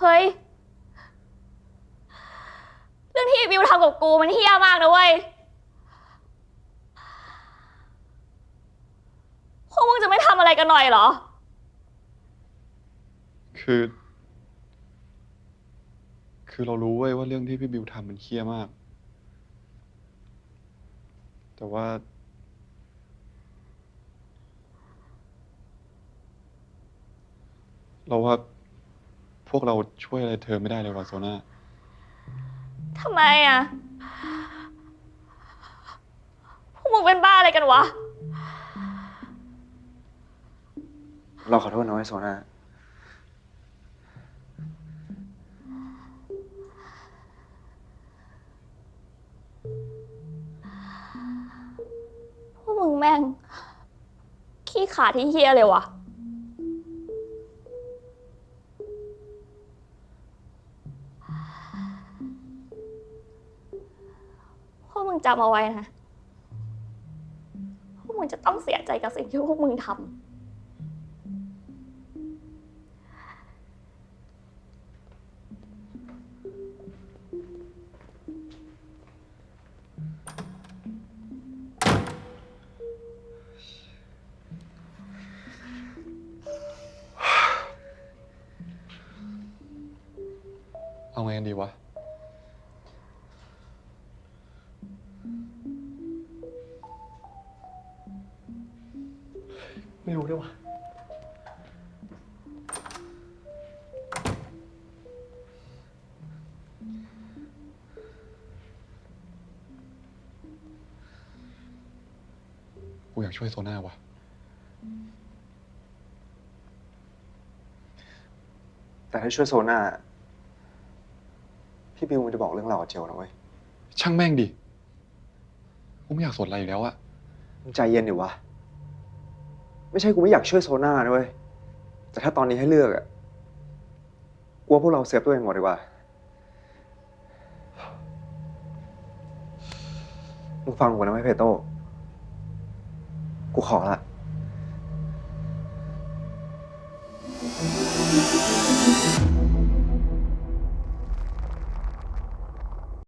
เฮ้ย เรื่องที่บิวทำกับกูมันเฮี้ยมากนะเว้ยพวกมึงจะไม่ทำอะไรกันหน่อยเหรอ คือ คือเรารู้เว้ยว่าเรื่องที่พี่บิวทำมันเคี้ยมาก แต่ว่า เราว่า พวกเราช่วยอะไรเธอไม่ได้เลยว่ะโซน่า ทำไมอะ พวกมึงเป็นบ้าอะไรกันวะ เราขอโทษนะไอ้ยโซนาพวกมึงแม่ง ขี้ขลาดที่เฮี้ยเลยวะ มึงจำเอาไว้นะพวกมึงจะต้องเสียใจกับสิ่งที่พวกมึงทำเอาไงกันดีวะ ไม่รู้ด้วยวะกูอยากช่วยโซน่าวะแต่ถ้าช่วยโซนาพี่บิวมันจะบอกเรื่องเรากับเจลนะเว้ยช่างแม่งดิ กูไม่อยากสนอะไรอยู่แล้วอะมึงใจเย็นดิวะ ไม่ใช่กูไม่อยากช่วยโซนานะเว้ย แต่ถ้าตอนนี้ให้เลือกอะกลัวพวกเราเซฟตัวเองหมดดีกว่า มึงฟังกูนะไม่เพโต้ กูขอละ